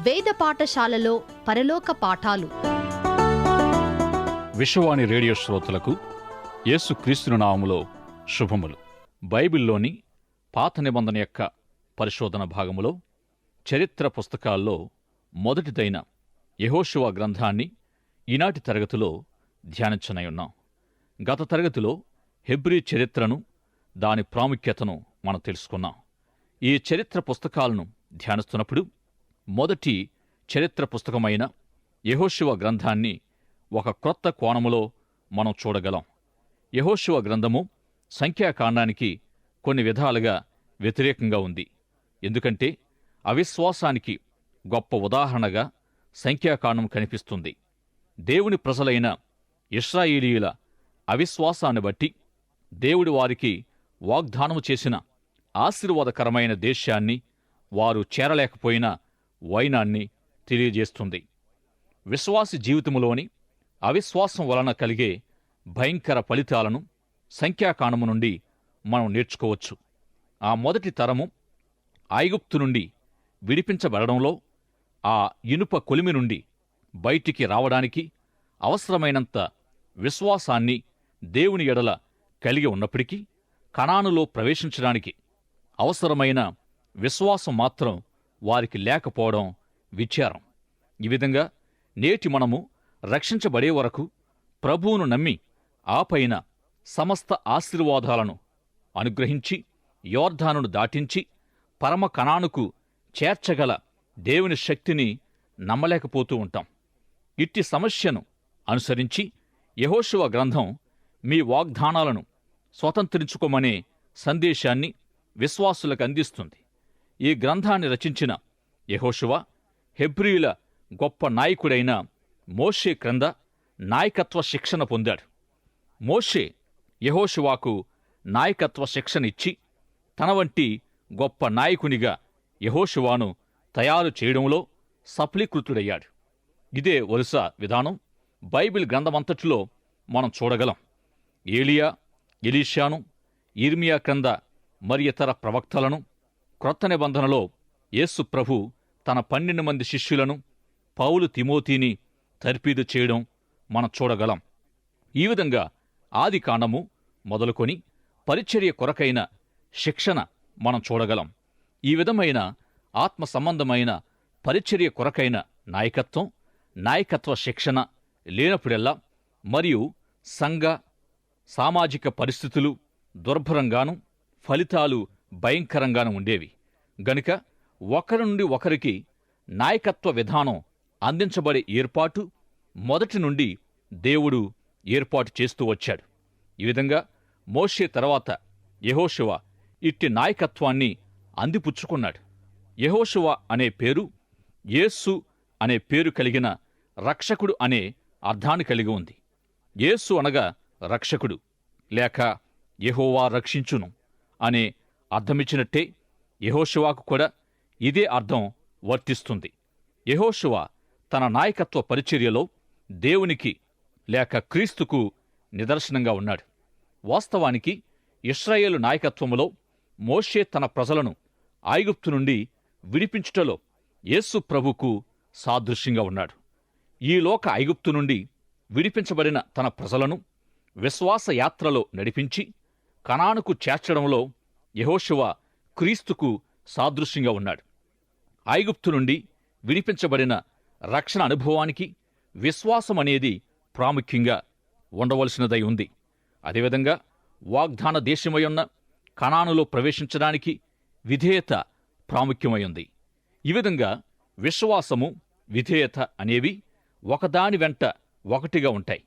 వేద పాఠశాలలో పరలోక పాఠాలు. విశ్వవాణి రేడియో శ్రోతలకు యేసు క్రీస్తుని నామములో శుభములు. బైబిల్లోని పాత నిబంధన యొక్క పరిశోధన భాగములో చరిత్ర పుస్తకాల్లో మొదటిదైన యెహోషువ గ్రంథాన్ని ఈనాటి తరగతిలో ధ్యానించనయున్నాం గత తరగతిలో హెబ్రీ చరిత్రను దాని ప్రాముఖ్యతను మనం తెలుసుకున్నాం. ఈ చరిత్ర పుస్తకాలను ధ్యానిస్తున్నప్పుడు మొదటి చరిత్ర పుస్తకమైన యహోశివ గ్రంథాన్ని ఒక క్రొత్త కోణములో మనం చూడగలం. యహోశివ గ్రంథము సంఖ్యాకాండానికి కొన్ని విధాలుగా వ్యతిరేకంగా ఉంది. ఎందుకంటే అవిశ్వాసానికి గొప్ప ఉదాహరణగా సంఖ్యాకాండం కనిపిస్తుంది. దేవుని ప్రజలైన ఇస్రాయేలీయుల అవిశ్వాసాన్ని బట్టి దేవుడి వారికి వాగ్దానము చేసిన ఆశీర్వాదకరమైన దేశాన్ని వారు చేరలేకపోయినా వైనాన్ని తెలియజేస్తుంది. విశ్వాసి జీవితములోని అవిశ్వాసం వలన కలిగే భయంకర ఫలితాలను సంఖ్యాకాణము నుండి మనం నేర్చుకోవచ్చు. ఆ మొదటి తరము ఐగుప్తు నుండి విడిపించబడడంలో ఆ ఇనుప కొలిమి నుండి బయటికి రావడానికి అవసరమైనంత విశ్వాసాన్ని దేవుని ఎడల కలిగి ఉన్నప్పటికీ కణానులో ప్రవేశించడానికి అవసరమైన విశ్వాసం మాత్రం వారికి లేకపోవడం విచారం. ఈ విధంగా నేటి మనము రక్షించబడే వరకు ప్రభువును నమ్మి ఆపైన సమస్త ఆశీర్వాదాలను అనుగ్రహించి యోర్ధానును దాటించి పరమ కణానుకు చేర్చగల దేవుని శక్తిని నమ్మలేకపోతూ ఉంటాం. ఇట్టి సమస్యను అనుసరించి యహోశివ గ్రంథం మీ వాగ్దానాలను స్వతంత్రించుకోమనే సందేశాన్ని విశ్వాసులకు అందిస్తుంది. ఈ గ్రంథాన్ని రచించిన యహోశువ హెబ్రియుల గొప్ప నాయకుడైన మోషే క్రింద నాయకత్వ శిక్షణ పొందాడు. మోషే యహోశువాకు నాయకత్వ శిక్షణ ఇచ్చి తన వంటి గొప్ప నాయకునిగా యహోశువాను తయారు చేయడంలో సఫలీకృతుడయ్యాడు. ఇదే వరుస విధానం బైబిల్ గ్రంథమంతటిలో మనం చూడగలం. ఏలియా ఎలీషాను ఇర్మియా క్రింద మరి ఇతర ప్రవక్తలను క్రొత్త నిబంధనలో యేసు ప్రభు తన పన్నెండు మంది శిష్యులను పౌలు తిమోతిని తర్పీదు చేయడం మనం చూడగలం. ఈ విధంగా ఆది కాండము మొదలుకొని పరిచర్య కొరకైన శిక్షణ మనం చూడగలం. ఈ విధమైన ఆత్మ సంబంధమైన పరిచర్య కొరకైన నాయకత్వం నాయకత్వ శిక్షణ లేనప్పుడెల్లా మరియు సంఘ సామాజిక పరిస్థితులు దుర్భరంగాను ఫలితాలు భయంకరంగాను ఉండేవి. గనుక ఒకరి నుండి ఒకరికి నాయకత్వ విధానం అందించబడే ఏర్పాటు మొదటి నుండి దేవుడు ఏర్పాటు చేస్తూ వచ్చాడు. ఈ విధంగా మోషే తర్వాత యహోశివ ఇట్టి నాయకత్వాన్ని అందిపుచ్చుకున్నాడు. యహోశివ అనే పేరు యేస్సు అనే పేరు కలిగిన రక్షకుడు అనే అర్థాన్ని కలిగి ఉంది. యేసు అనగా రక్షకుడు లేక యహోవా రక్షించును అనే అర్థమిచ్చినట్టే యహోశివాకు కూడా ఇదే అర్థం వర్తిస్తుంది. యహోశివ తన నాయకత్వ పరిచర్యలో దేవునికి లేక క్రీస్తుకు నిదర్శనంగా ఉన్నాడు. వాస్తవానికి ఇస్రాయేలు నాయకత్వములో మోషే తన ప్రజలను ఐగుప్తు నుండి విడిపించుటలో యేసు ప్రభుకు సాదృశ్యంగా ఉన్నాడు. ఈ లోక ఐగుప్తు నుండి విడిపించబడిన తన ప్రజలను విశ్వాసయాత్రలో నడిపించి కణానుకు చేర్చడంలో యెహోషువ క్రీస్తుకు సాదృశ్యంగా ఉన్నాడు. ఐగుప్తు నుండి విడిపించబడిన రక్షణ అనుభవానికి విశ్వాసం అనేది ప్రాముఖ్యంగా ఉండవలసినదై ఉంది. అదేవిధంగా వాగ్దాన దేశమయున్న కణానులో ప్రవేశించడానికి విధేయత ప్రాముఖ్యమైంది ఈ విధంగా విశ్వాసము విధేయత అనేవి ఒకదాని వెంట ఒకటిగా ఉంటాయి.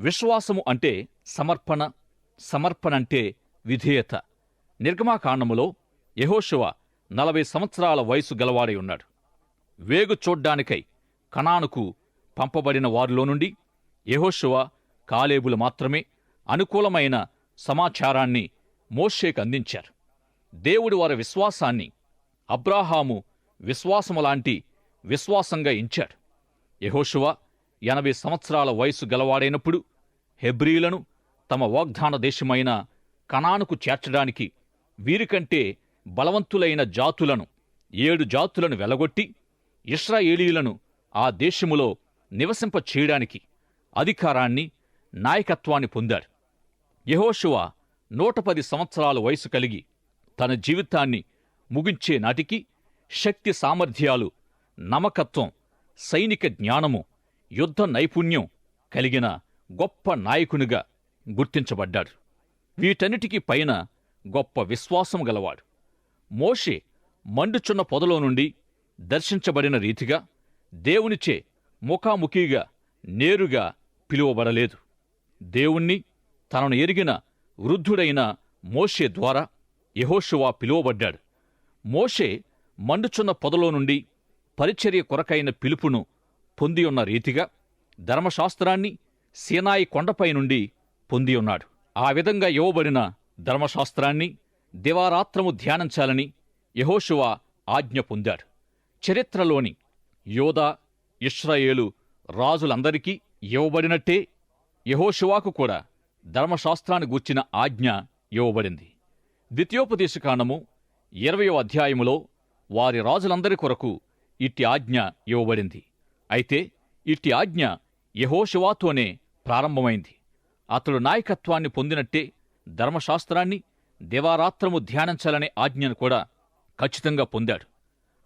విశ్వాసము అంటే సమర్పణ సమర్పణ అంటే విధేయత. నిర్గమాకాండములో యహోశివ నలభై సంవత్సరాల వయసు గలవాడై ఉన్నాడు. వేగు చూడ్డానికై కణానుకు పంపబడిన వారిలో నుండి యహోశివ కాలేబులు మాత్రమే అనుకూలమైన సమాచారాన్ని మోషేకు అందించారు. దేవుడు వారి విశ్వాసాన్ని అబ్రాహాము విశ్వాసము లాంటి విశ్వాసంగా ఎంచాడు. యహోశివ ఎనభై సంవత్సరాల వయసు గలవాడైనప్పుడు హెబ్రీలను తమ వాగ్దాన దేశమైన కణానుకు చేర్చడానికి వీరికంటే బలవంతులైన జాతులను ఏడు జాతులను వెలగొట్టి ఇస్రాయేలీలను ఆ దేశములో నివసింప చేయడానికి అధికారాన్ని నాయకత్వాన్ని పొందాడు. యెహోషువ నూట పది సంవత్సరాల వయసు కలిగి తన జీవితాన్ని ముగించే నాటికి శక్తి సామర్థ్యాలు నమ్మకత్వం సైనిక జ్ఞానము యుద్ధ నైపుణ్యం కలిగిన గొప్ప నాయకునిగా గుర్తించబడ్డాడు. వీటన్నిటికీ పైన గొప్ప విశ్వాసం గలవాడు. మోషే మండుచున్న పొదలో నుండి దర్శించబడిన రీతిగా దేవునిచే ముఖాముఖిగా నేరుగా పిలువబడలేదు. దేవుణ్ణి తనను ఎరిగిన వృద్ధుడైన మోషే ద్వారా యహోషువా పిలువబడ్డాడు. మోషే మండుచున్న పొదలో నుండి పరిచర్య కొరకైన పిలుపును పొందియున్న రీతిగా ధర్మశాస్త్రాన్ని సీనాయి కొండపై నుండి పొందియున్నాడు ఆ విధంగా ఇవ్వబడిన ధర్మశాస్త్రాన్ని దివారాత్రము ధ్యానించాలని యహోశువ ఆజ్ఞ పొందాడు. చరిత్రలోని యోధా ఇస్రాయేలు రాజులందరికీ ఇవ్వబడినట్టే యెహోషువాకు కూడా ధర్మశాస్త్రాన్ని గూర్చిన ఆజ్ఞ ఇవ్వబడింది. ద్వితీయోపదేశకాండము ఇరవయో అధ్యాయములో వారి రాజులందరి కొరకు ఇట్టి ఆజ్ఞ ఇవ్వబడింది. అయితే ఇట్టి ఆజ్ఞ యహోశివాతోనే ప్రారంభమైంది. అతడు నాయకత్వాన్ని పొందినట్టే ధర్మశాస్త్రాన్ని దివారాత్రము ధ్యానించాలనే ఆజ్ఞను కూడా ఖచ్చితంగా పొందాడు.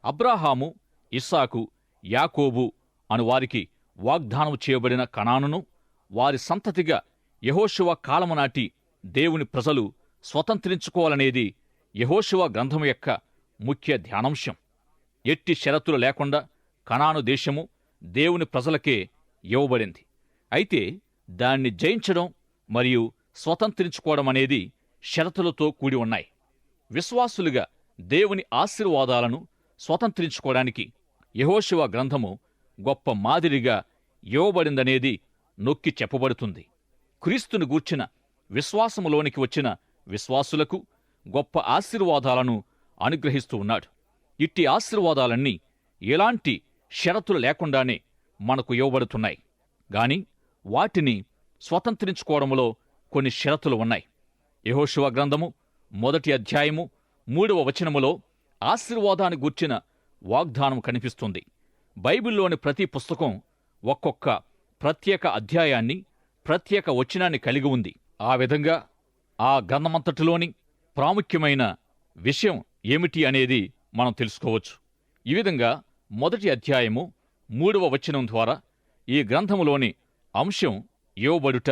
అబ్రాహాము ఇస్సాకు యాకోబు అను వారికి వాగ్దానం చేయబడిన కణానును వారి సంతతిగా యహోశివ కాలము నాటి దేవుని ప్రజలు స్వతంత్రించుకోవాలనేది యహోశివ గ్రంథము యొక్క ముఖ్య ధ్యానాంశం. ఎట్టి షరతులు లేకుండా కణాను దేశము దేవుని ప్రజలకే ఇవ్వబడింది. అయితే దాన్ని జయించడం మరియు స్వతంత్రించుకోవడం అనేది షరతులతో కూడి ఉన్నాయి. విశ్వాసులుగా దేవుని ఆశీర్వాదాలను స్వతంత్రించుకోవడానికి యహోశివ గ్రంథము గొప్ప మాదిరిగా ఇవ్వబడిందనేది నొక్కి చెప్పబడుతుంది. క్రీస్తును గూర్చిన విశ్వాసములోనికి వచ్చిన విశ్వాసులకు గొప్ప ఆశీర్వాదాలను అనుగ్రహిస్తూ ఉన్నాడు. ఇట్టి ఆశీర్వాదాలన్నీ ఎలాంటి షరతులు లేకుండానే మనకు ఇవ్వబడుతున్నాయి. గాని వాటిని స్వతంత్రించుకోవడంలో కొన్ని షరతులు ఉన్నాయి. యహోశివ గ్రంథము మొదటి అధ్యాయము మూడవ వచనములో ఆశీర్వాదాన్ని గూర్చిన వాగ్దానం కనిపిస్తుంది. బైబిల్లోని ప్రతి పుస్తకం ఒక్కొక్క ప్రత్యేక అధ్యాయాన్ని ప్రత్యేక వచనాన్ని కలిగి ఉంది. ఆ విధంగా ఆ గ్రంథమంతటిలోని ప్రాముఖ్యమైన విషయం ఏమిటి అనేది మనం తెలుసుకోవచ్చు. ఈ విధంగా మొదటి అధ్యాయము మూడవ వచనం ద్వారా ఈ గ్రంథములోని అంశం ఇవ్వబడుట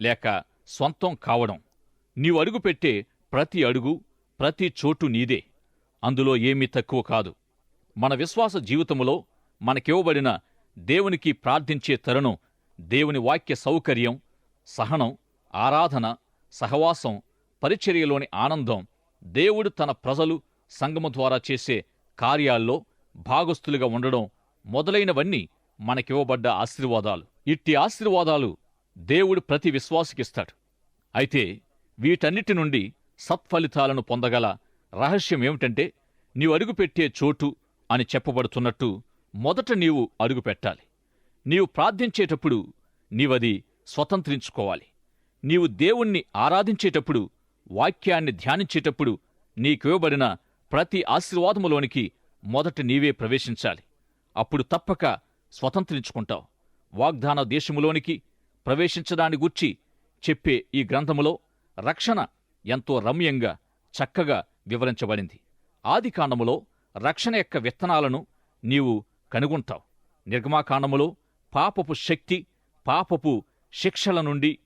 లేక స్వంతం కావడం. నీవు అడుగుపెట్టే ప్రతి అడుగు ప్రతి చోటు నీదే. అందులో ఏమీ తక్కువ కాదు. మన విశ్వాస జీవితములో మనకివ్వబడిన దేవునికి ప్రార్థించే తరుణం దేవుని వాక్య సౌకర్యం సహనం ఆరాధన సహవాసం పరిచర్యలోని ఆనందం దేవుడు తన ప్రజలు సంగము ద్వారా చేసే కార్యాల్లో భాగస్థులుగా ఉండడం మొదలైనవన్నీ మనకివ్వబడ్డ ఆశీర్వాదాలు. ఇట్టి ఆశీర్వాదాలు దేవుడు ప్రతి విశ్వాసికిస్తాడు. అయితే వీటన్నిటి నుండి సత్ఫలితాలను పొందగల రహస్యం ఏమిటంటే నీవు అడుగుపెట్టే చోటు అని చెప్పబడుతున్నట్టు మొదట నీవు అడుగుపెట్టాలి. నీవు ప్రార్థించేటప్పుడు నీవది స్వతంత్రించుకోవాలి. నీవు దేవుణ్ణి ఆరాధించేటప్పుడు వాక్యాన్ని ధ్యానించేటప్పుడు నీకివ్వబడిన ప్రతి ఆశీర్వాదములోనికి మొదట నీవే ప్రవేశించాలి. అప్పుడు తప్పక స్వతంత్రించుకుంటావు. వాగ్దాన దేశములోనికి ప్రవేశించడాన్ని గూర్చి చెప్పే ఈ గ్రంథములో రక్షణ ఎంతో రమ్యంగా చక్కగా వివరించబడింది. ఆదికాండములో రక్షణ యొక్క విత్తనాలను నీవు కనుగొంటావు. నిర్గమాకాండములో పాపపు శక్తి పాపపు శిక్షల నుండి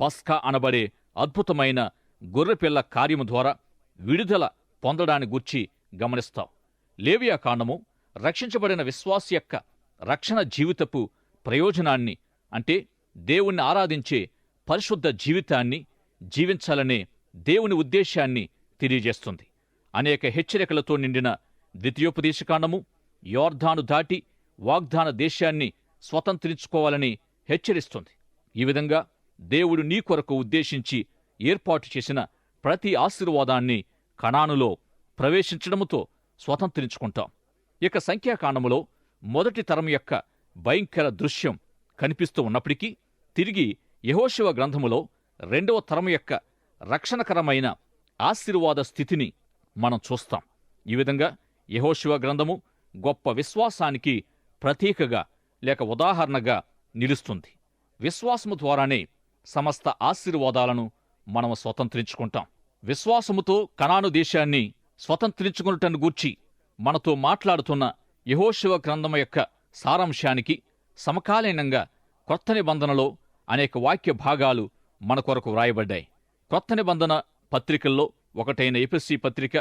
పస్కా అనబడే అద్భుతమైన గొర్రెపిల్ల కార్యము ద్వారా విడుదల పొందడాన్ని గూర్చి గమనిస్తావు. లేవియా కాండము రక్షించబడిన విశ్వాస యొక్క రక్షణ జీవితపు ప్రయోజనాన్ని అంటే దేవుణ్ణి ఆరాధించే పరిశుద్ధ జీవితాన్ని జీవించాలనే దేవుని ఉద్దేశాన్ని తెలియజేస్తుంది. అనేక హెచ్చరికలతో నిండిన ద్వితీయోపదేశకాండము యోర్ధాను దాటి వాగ్దాన దేశాన్ని స్వతంత్రించుకోవాలని హెచ్చరిస్తుంది. ఈ విధంగా దేవుడు నీ కొరకు ఉద్దేశించి ఏర్పాటు చేసిన ప్రతి ఆశీర్వాదాన్ని కణానులో ప్రవేశించడముతో స్వతంత్రించుకుంటాం. ఇక సంఖ్యాకాండములో మొదటి తరం యొక్క భయంకర దృశ్యం కనిపిస్తూ ఉన్నప్పటికీ తిరిగి యహోశివ గ్రంథములో రెండవ తరం యొక్క రక్షణకరమైన ఆశీర్వాద స్థితిని మనం చూస్తాం. ఈ విధంగా యహోశివ గ్రంథము గొప్ప విశ్వాసానికి ప్రతీకగా లేక ఉదాహరణగా నిలుస్తుంది. విశ్వాసము ద్వారానే సమస్త ఆశీర్వాదాలను మనం స్వతంత్రించుకుంటాం. విశ్వాసముతో కణాను దేశాన్ని స్వతంత్రించుకున్నటను గూర్చి మనతో మాట్లాడుతున్న యహోశివ గ్రంథం యొక్క సారాంశానికి సమకాలీనంగా కొత్త నిబంధనలో అనేక వాక్య భాగాలు మన కొరకు వ్రాయబడ్డాయి. కొత్త నిబంధన పత్రికల్లో ఒకటైన ఎపిసి పత్రిక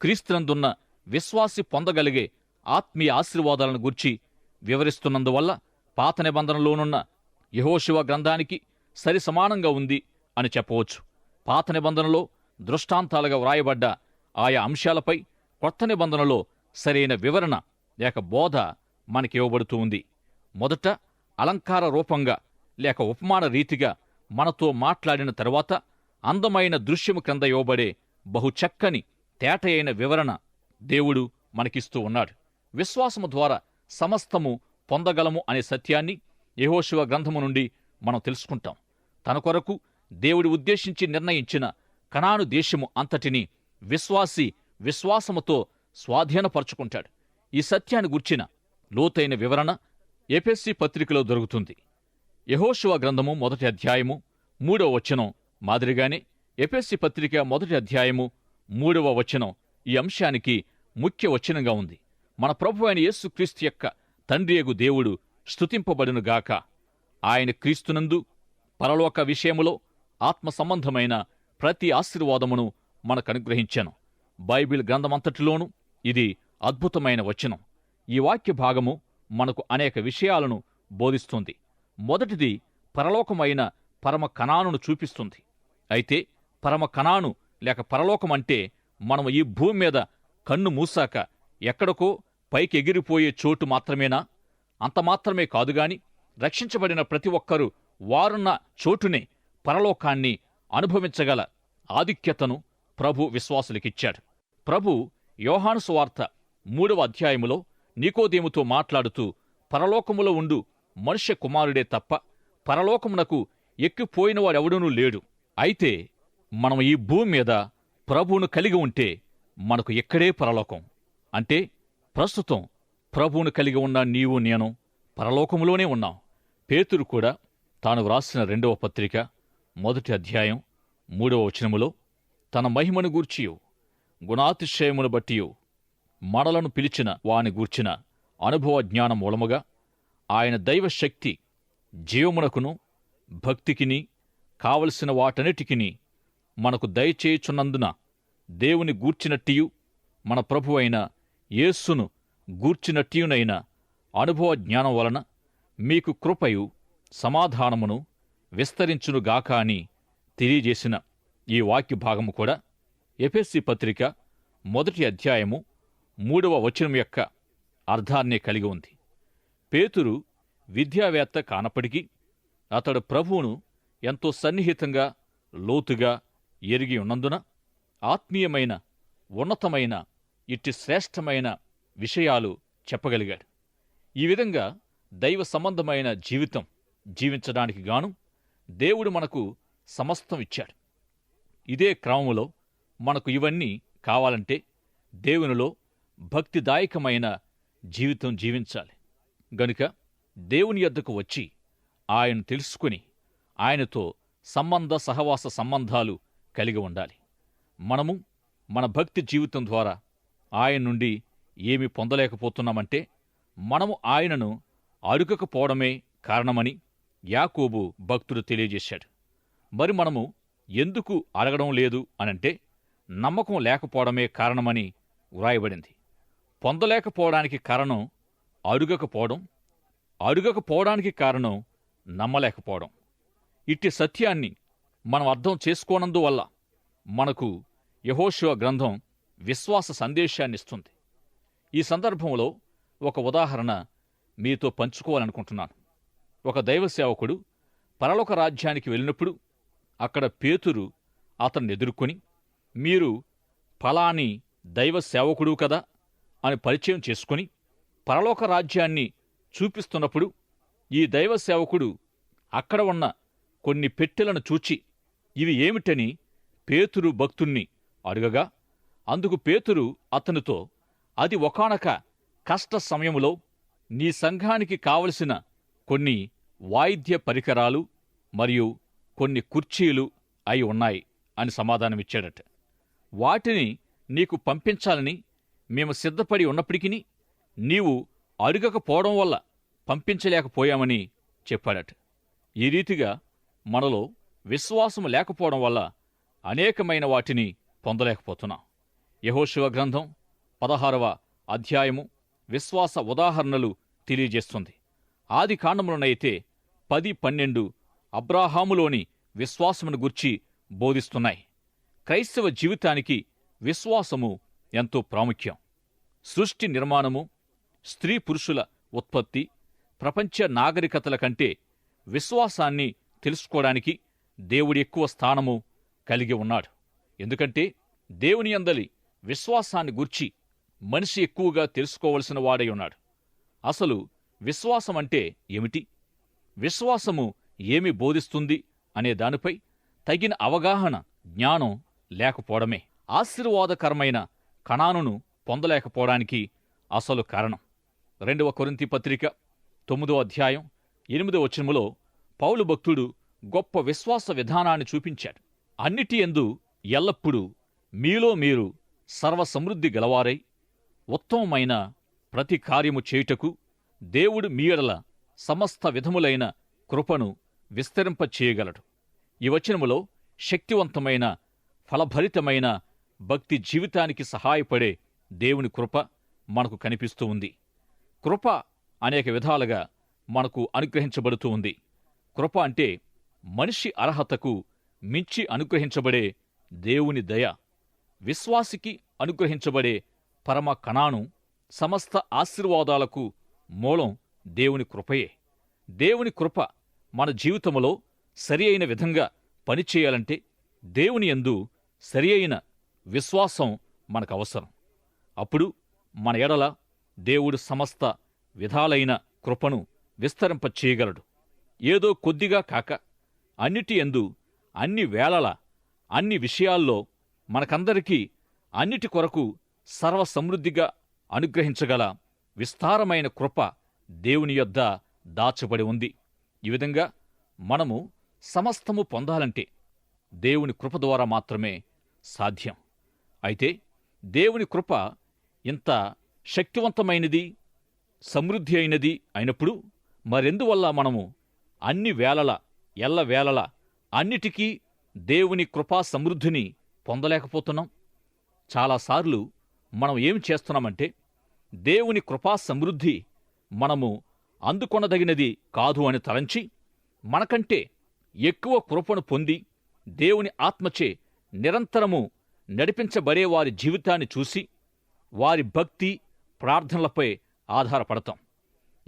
క్రీస్తునందున్న విశ్వాసి పొందగలిగే ఆత్మీయ ఆశీర్వాదాలను గూర్చి వివరిస్తున్నందువల్ల పాత నిబంధనలోనున్న యహోశివ గ్రంథానికి సరి సమానంగా ఉంది అని చెప్పవచ్చు. పాత నిబంధనలో దృష్టాంతాలుగా వ్రాయబడ్డ ఆయా అంశాలపై కొత్త నిబంధనలో సరైన వివరణ లేక బోధ మనకివ్వబడుతూ ఉంది. మొదట అలంకార రూపంగా లేక ఉపమాన రీతిగా మనతో మాట్లాడిన తరువాత అందమైన దృశ్యము క్రింద ఇవ్వబడే బహుచక్కని తేటయైన వివరణ దేవుడు మనకిస్తూ ఉన్నాడు. విశ్వాసము ద్వారా సమస్తము పొందగలము అనే సత్యాన్ని యహోశివ గ్రంథము నుండి మనం తెలుసుకుంటాం. తన కొరకు దేవుడు ఉద్దేశించి నిర్ణయించిన కణాను దేశము అంతటిని విశ్వాసి విశ్వాసముతో స్వాధీనపరుచుకుంటాడు. ఈ సత్యాన్ని గుర్చిన లోతైన వివరణ ఎపిఎస్సి పత్రికలో దొరుకుతుంది. యహోశివ గ్రంథము మొదటి అధ్యాయము మూడవ వచనం మాదిరిగానే ఎపిఎస్సి పత్రిక మొదటి అధ్యాయము మూడవ వచనం ఈ అంశానికి ముఖ్య వచనంగా ఉంది. మన ప్రభు అయిన యేసుక్రీస్తు యొక్క తండ్రియగు దేవుడు స్తుతింపబడునుగాక ఆయన క్రీస్తునందు పరలోక విషయములో ఆత్మ సంబంధమైన ప్రతి ఆశీర్వాదమును మనకు అనుగ్రహించాను. బైబిల్ గ్రంథమంతటిలోనూ ఇది అద్భుతమైన వచనం. ఈ వాక్య భాగము మనకు అనేక విషయాలను బోధిస్తుంది. మొదటిది పరలోకమైన పరమ కణానును చూపిస్తుంది. అయితే పరమ కణాను లేక పరలోకం అంటే మనం ఈ భూమి మీద కన్ను మూసాక ఎక్కడికో పైకి ఎగిరిపోయే చోటు మాత్రమేనా? అంత మాత్రమే కాదుగాని రక్షించబడిన ప్రతి ఒక్కరూ వారున్న చోటునే పరలోకాన్ని అనుభవించగల ఆధిక్యతను ప్రభు విశ్వాసులకిచ్చాడు. ప్రభు యోహాను మూడవ అధ్యాయములో నీకోదేముతో మాట్లాడుతూ పరలోకములో ఉండు మనుష్య కుమారుడే తప్ప పరలోకమునకు ఎక్కిపోయినవాడెవడనూ లేడు. అయితే మనం ఈ భూమి మీద ప్రభువును కలిగి ఉంటే మనకు ఎక్కడే పరలోకం? అంటే ప్రస్తుతం ప్రభువును కలిగి ఉన్న నీవు నేను పరలోకములోనే ఉన్నాం. పేతురు కూడా తాను వ్రాసిన రెండవ పత్రిక మొదటి అధ్యాయం మూడవ వచనములో తన మహిమను గూర్చియు గుణాతిశయమును బట్టియు మడలను పిలిచిన వాని గూర్చిన అనుభవ జ్ఞానం మూలముగా ఆయన దైవశక్తి జీవమునకును భక్తికిని కావలసిన వాటన్నిటికిని మనకు దయచేయుచున్నందున దేవుని గూర్చినట్టియు మన ప్రభు అయిన యేస్సును గూర్చినట్టియునైన అనుభవ జ్ఞానం వలన మీకు కృపయు సమాధానమును విస్తరించునుగాక అని తెలియజేసిన ఈ వాక్య భాగము కూడా ఎఫెస్సి పత్రిక మొదటి అధ్యాయము మూడవ వచనం యొక్క అర్థాన్నే కలిగి ఉంది. పేతురు విద్యావేత్త కానప్పటికీ అతడు ప్రభువును ఎంతో సన్నిహితంగా లోతుగా ఎరిగి ఉన్నందున ఆత్మీయమైన ఉన్నతమైన ఇట్టి శ్రేష్టమైన విషయాలు చెప్పగలిగాడు. ఈ విధంగా దైవ సంబంధమైన జీవితం జీవించడానికి గాను దేవుడు మనకు సమస్తం ఇచ్చాడు. ఇదే క్రమములో మనకు ఇవన్నీ కావాలంటే దేవునిలో భక్తిదాయకమైన జీవితం జీవించాలి. గనుక దేవుని యొద్దకు వచ్చి ఆయన తెలుసుకుని ఆయనతో సంబంధ సహవాస సంబంధాలు కలిగి ఉండాలి. మనము మన భక్తి జీవితం ద్వారా ఆయన నుండి ఏమి పొందలేకపోతున్నామంటే మనము ఆయనను అడుగకపోవడమే కారణమని యాకోబు భక్తుడు తెలియజేశాడు. మరి మనము ఎందుకు అడగడం లేదు అనంటే నమ్మకం లేకపోవడమే కారణమని వ్రాయబడింది. పొందలేకపోవడానికి కారణం అడుగకపోవడం అడుగకపోవడానికి కారణం నమ్మలేకపోవడం. ఇట్టి సత్యాన్ని మనం అర్థం చేసుకోనందువల్ల మనకు యహోశివ గ్రంథం విశ్వాస సందేశాన్నిస్తుంది. ఈ సందర్భంలో ఒక ఉదాహరణ మీతో పంచుకోవాలనుకుంటున్నాను. ఒక దైవ సేవకుడు పరలోక రాజ్యానికి వెళ్ళినప్పుడు అక్కడ పేతురు అతన్ని ఎదుర్కొని మీరు ఫలాని దైవ సేవకుడు కదా అని పరిచయం చేసుకొని పరలోక రాజ్యాన్ని చూపిస్తున్నప్పుడు ఈ దైవ సేవకుడు అక్కడ ఉన్న కొన్ని పెట్టెలను చూచి ఇవి ఏమిటని? పేతురు భక్తుణ్ణి అడుగగా అందుకు పేతురు అతనితో అది ఒకానొక కష్ట సమయములో నీ సంఘానికి కావలసిన కొన్ని వాయిద్య పరికరాలు మరియు కొన్ని కుర్చీలు అయి ఉన్నాయి అని సమాధానమిచ్చాడట. వాటిని నీకు పంపించాలని మేము సిద్ధపడి ఉన్నప్పటికీ నీవు అరుగకపోవడం వల్ల పంపించలేకపోయామని చెప్పాడట ఈ రీతిగా మనలో విశ్వాసం లేకపోవడం వల్ల అనేకమైన వాటిని పొందలేకపోతున్నాం. యహోశివ గ్రంథం పదహారవ అధ్యాయము విశ్వాస ఉదాహరణలు తెలియజేస్తుంది. ఆది కాండములనైతే పది పన్నెండు అబ్రాహాములోని విశ్వాసమును గుర్చి బోధిస్తున్నాయి. క్రైస్తవ జీవితానికి విశ్వాసము ఎంతో ప్రాముఖ్యం. సృష్టి నిర్మాణము స్త్రీ పురుషుల ఉత్పత్తి ప్రపంచ నాగరికతల కంటే విశ్వాసాన్ని తెలుసుకోవడానికి దేవుడు ఎక్కువ స్థానము కలిగి ఉన్నాడు. ఎందుకంటే దేవుని అందలి విశ్వాసాన్ని గుర్చి మనిషి ఎక్కువగా తెలుసుకోవలసిన వాడై ఉన్నాడు. అసలు విశ్వాసం అంటే ఏమిటి? విశ్వాసము ఏమి బోధిస్తుంది అనే దానిపై తగిన అవగాహన జ్ఞానం లేకపోవడమే. ఆశీర్వాదకరమైన కణానును పొందలేకపోవడానికి అసలు కారణం. రెండవ కొరింతి పత్రిక తొమ్మిదో అధ్యాయం ఎనిమిదో వచనములో పౌలు భక్తుడు గొప్ప విశ్వాస విధానాన్ని చూపించాడు. అన్నిటి ఎందు ఎల్లప్పుడూ మీలో మీరు సర్వసమృద్ధి గలవారై ఉత్తమమైన ప్రతి కార్యము చేయుటకు దేవుడు మీయడల సమస్త విధములైన కృపను విస్తరింపచేయగలడు. ఈ వచనములో శక్తివంతమైన ఫలభరితమైన భక్తి జీవితానికి సహాయపడే దేవుని కృప మనకు కనిపిస్తూ ఉంది. కృప అనేక విధాలుగా మనకు అనుగ్రహించబడుతూ ఉంది. కృప అంటే మనిషి అర్హతకు మించి అనుగ్రహించబడే దేవుని దయ విశ్వాసికి అనుగ్రహించబడే పరమ కణాను సమస్త ఆశీర్వాదాలకు మూలం దేవుని కృపయే. దేవుని కృప మన జీవితంలో సరి అయిన విధంగా పనిచేయాలంటే దేవుని యందు సరి అయిన విశ్వాసం మనకు అవసరం అప్పుడు మన ఎడల దేవుడు సమస్త విధాలైన కృపను విస్తరింపచేయగలడు. ఏదో కొద్దిగా కాక అన్నిటి ఎందు అన్ని వేళల అన్ని విషయాల్లో మనకందరికీ అన్నిటి కొరకు సర్వసమృద్ధిగా అనుగ్రహించగల విస్తారమైన కృప దేవుని యొద్ద దాచబడి ఉంది. ఈ విధంగా మనము సమస్తము పొందాలంటే దేవుని కృప ద్వారా మాత్రమే సాధ్యం. అయితే దేవుని కృప ఇంత శక్తివంతమైనది సమృద్ధి అయినది అయినప్పుడు మరెందువల్ల మనము అన్ని వేళల ఎల్లవేళల అన్నిటికీ దేవుని కృపా సమృద్ధిని పొందలేకపోతున్నాం? చాలాసార్లు మనం ఏమి చేస్తున్నామంటే దేవుని కృపా సమృద్ధి మనము అందుకొనదగినది కాదు అని తలంచి మనకంటే ఎక్కువ కృపను పొంది దేవుని ఆత్మచే నిరంతరము నడిపించబడే వారి జీవితాన్ని చూసి వారి భక్తి ప్రార్థనలపై ఆధారపడతాం.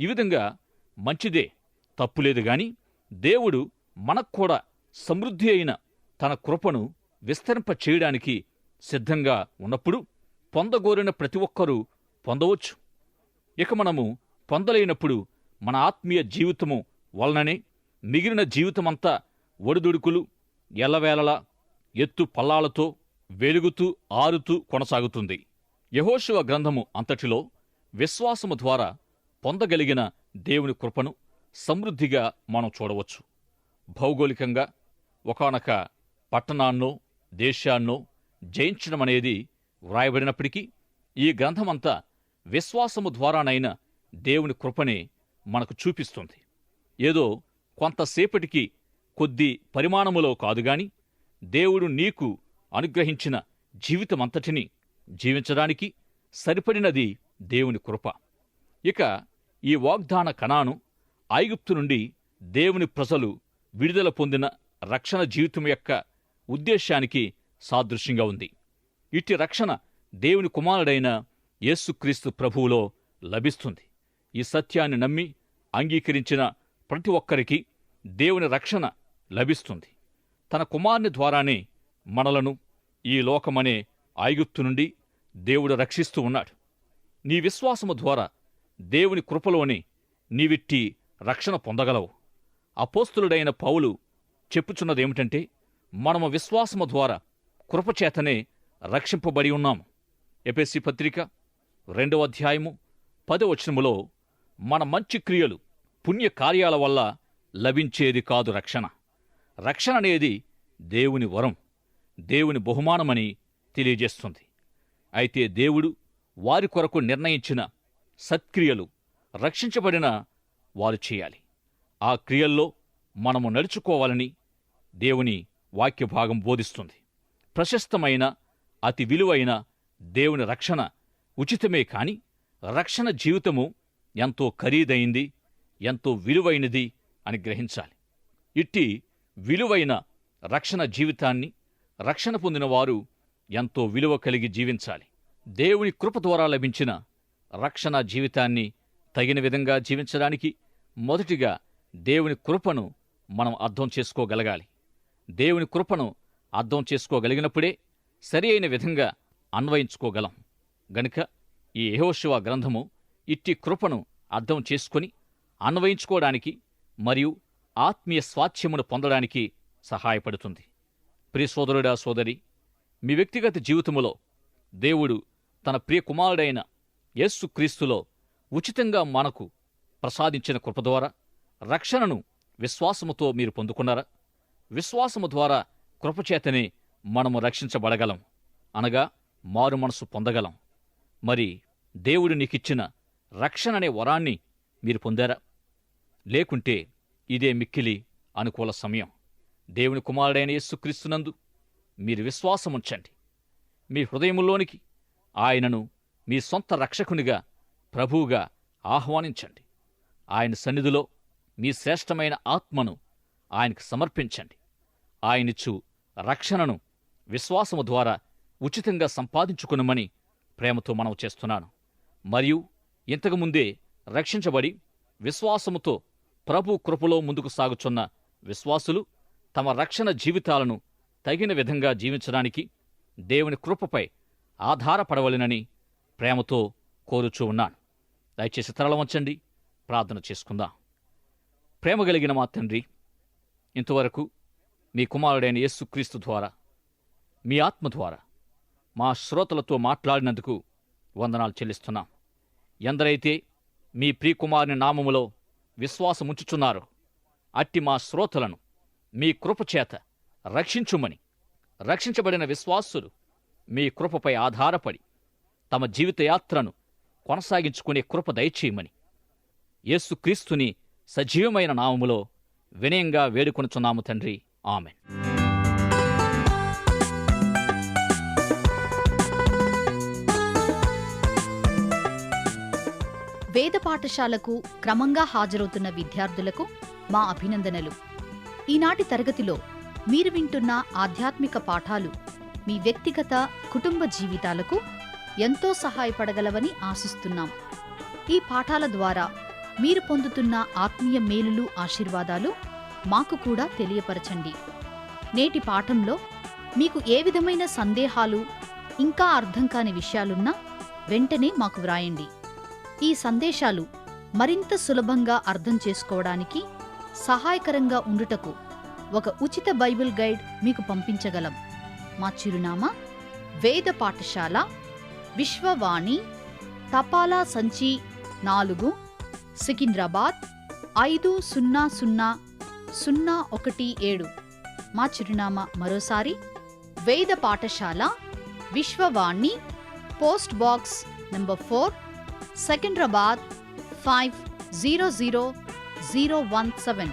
ఈ విధంగా మంచిదే తప్పులేదు గాని దేవుడు మనకు కూడా సమృద్ధి అయిన తన కృపను విస్తరింప చేయడానికి సిద్ధంగా ఉన్నప్పుడు పొందగోరిన ప్రతి ఒక్కరూ పొందవచ్చు. ఇక మనము పొందలేనప్పుడు మన ఆత్మీయ జీవితము వలననే మిగిలిన జీవితమంతా ఒడిదుడుకులు ఎల్లవేళలా ఎత్తు పల్లాలతో వెలుగుతూ ఆరుతూ కొనసాగుతుంది. యహోశివ గ్రంథము అంతటిలో విశ్వాసము ద్వారా పొందగలిగిన దేవుని కృపను సమృద్ధిగా మనం చూడవచ్చు. భౌగోళికంగా ఒకానొక పట్టణాన్నో దేశాన్నో జయించడమనేది వ్రాయబడినప్పటికీ ఈ గ్రంథమంతా విశ్వాసము ద్వారానైన దేవుని కృపనే మనకు చూపిస్తుంది. ఏదో కొంతసేపటికి కొద్ది పరిమాణములో కాదుగాని దేవుడు నీకు అనుగ్రహించిన జీవితమంతటిని జీవించడానికి సరిపడినది దేవుని కృప. ఇక ఈ వాగ్దాన కణాను ఐగుప్తు నుండి దేవుని ప్రజలు విడుదల పొందిన రక్షణ జీవితం యొక్క ఉద్దేశానికి సాదృశ్యంగా ఉంది. ఇట్టి రక్షణ దేవుని కుమారుడైన యేసుక్రీస్తు ప్రభువులో లభిస్తుంది. ఈ సత్యాన్ని నమ్మి అంగీకరించిన ప్రతి ఒక్కరికి దేవుని రక్షణ లభిస్తుంది. తన కుమారుని ద్వారానే మనలను ఈ లోకమనే ఐగుప్తు నుండి దేవుడు రక్షిస్తూ ఉన్నాడు. నీ విశ్వాసము ద్వారా దేవుని కృపలోని నీవిట్టి రక్షణ పొందగలవు. అపోస్తులుడైన పౌలు చెప్పుచున్నదేమిటంటే మనము విశ్వాసము ద్వారా కృపచేతనే రక్షింపబడి ఉన్నాము ఎపిసి పత్రిక రెండవ అధ్యాయము పదవచనములో మన మంచి క్రియలు పుణ్యకార్యాల వల్ల లభించేది కాదు రక్షణ. రక్షణ అనేది దేవుని వరం. దేవుని బహుమానమని తెలియజేస్తుంది. అయితే దేవుడు వారి కొరకు నిర్ణయించిన సత్క్రియలు రక్షించబడిన వారు చేయాలి. ఆ క్రియల్లో మనము నడుచుకోవాలని దేవుని వాక్య భాగం బోధిస్తుంది. ప్రశస్తమైన అతి విలువైన దేవుని రక్షణ ఉచితమే కాని రక్షణ జీవితము ఎంతో ఖరీదైంది ఎంతో విలువైనది అని గ్రహించాలి. ఇట్టి విలువైన రక్షణ జీవితాన్ని రక్షణ పొందిన వారు ఎంతో విలువ కలిగి జీవించాలి. దేవుని కృప ద్వారా లభించిన రక్షణ జీవితాన్ని తగిన విధంగా జీవించడానికి మొదటిగా దేవుని కృపను మనం అర్థం చేసుకోగలగాలి. దేవుని కృపను అర్థం చేసుకోగలిగినప్పుడే సరి అయిన విధంగా అన్వయించుకోగలం. గనుక ఈ యహోశివ గ్రంథము ఇట్టి కృపను అర్థం చేసుకొని అన్వయించుకోవడానికి మరియు ఆత్మీయ స్వాస్థ్యమును పొందడానికి సహాయపడుతుంది. ప్రియ సోదరుడా సోదరి మీ వ్యక్తిగత జీవితములో దేవుడు తన ప్రియ కుమారుడైన యేసు క్రీస్తులో ఉచితంగా మనకు ప్రసాదించిన కృప ద్వారా రక్షణను విశ్వాసముతో మీరు పొందుకున్నారా? విశ్వాసము ద్వారా కృపచేతనే మనము రక్షించబడగలం అనగా మారు మనసు పొందగలం. మరి దేవుడు నీకిచ్చిన రక్షణ అనే వరాన్ని మీరు పొందారా? లేకుంటే ఇదే మిక్కిలి అనుకూల సమయం. దేవుని కుమారుడైన యేసుక్రీస్తునందు మీరు విశ్వాసముంచండి. మీ హృదయములోనికి ఆయనను మీ సొంత రక్షకునిగా ప్రభువుగా ఆహ్వానించండి. ఆయన సన్నిధిలో మీ శ్రేష్టమైన ఆత్మను ఆయనకు సమర్పించండి. ఆయనిచ్చు రక్షణను విశ్వాసము ద్వారా ఉచితంగా సంపాదించుకునమని ప్రేమతో మనం చేస్తున్నాను. మరియు ఇంతకుముందే రక్షించబడి విశ్వాసముతో ప్రభు కృపలో ముందుకు సాగుచున్న విశ్వాసులు తమ రక్షణ జీవితాలను తగిన విధంగా జీవించడానికి దేవుని కృపపై ఆధారపడవలెనని ప్రేమతో కోరుచూ ఉన్నాను. దయచేసి తరలవంచండి ప్రార్థన చేసుకుందాం. ప్రేమ కలిగిన మా తండ్రి ఇంతవరకు మీ కుమారుడైన యేసుక్రీస్తు ద్వారా మీ ఆత్మ ద్వారా మా శ్రోతలతో మాట్లాడినందుకు వందనాలు చెల్లిస్తున్నాం. ఎందరైతే మీ ప్రియకుమారుని నామములో విశ్వాసముంచుచున్నారో అట్టి మా శ్రోతలను మీ కృపచేత రక్షించుమని. రక్షించబడిన విశ్వాసులు మీ కృపపై ఆధారపడి తమ జీవితయాత్రను కొనసాగించుకునే కృప దయచేయమని. యేసుక్రీస్తుని సజీవమైన నామములో వినయంగా వేడుకొనుచున్నాము తండ్రి. ఆమె వేద పాఠశాలకు క్రమంగా హాజరవుతున్న విద్యార్థులకు మా అభినందనలు. ఈనాటి తరగతిలో మీరు వింటున్న ఆధ్యాత్మిక పాఠాలు మీ వ్యక్తిగత కుటుంబ జీవితాలకు ఎంతో సహాయపడగలవని ఆశిస్తున్నాం. ఈ పాఠాల ద్వారా మీరు పొందుతున్న ఆత్మీయ మేలులు ఆశీర్వాదాలు మాకు కూడా తెలియపరచండి. నేటి పాఠంలో మీకు ఏ విధమైన సందేహాలు ఇంకా అర్థం కాని విషయాలున్నా వెంటనే మాకు వ్రాయండి. ఈ సందేశాలు మరింత సులభంగా అర్థం చేసుకోవడానికి సహాయకరంగా ఉండుటకు ఒక ఉచిత బైబిల్ గైడ్ మీకు పంపించగలం. మా చిరునామా వేద పాఠశాల విశ్వవాణి తపాలా సంచి నాలుగు సికింద్రాబాద్ ఐదు సున్నా సున్నా సున్నా ఒకటి ఏడు. మా చిరునామా మరోసారి Veda Pathashala Vishwavani post box number four Secunderabad five zero zero zero one seven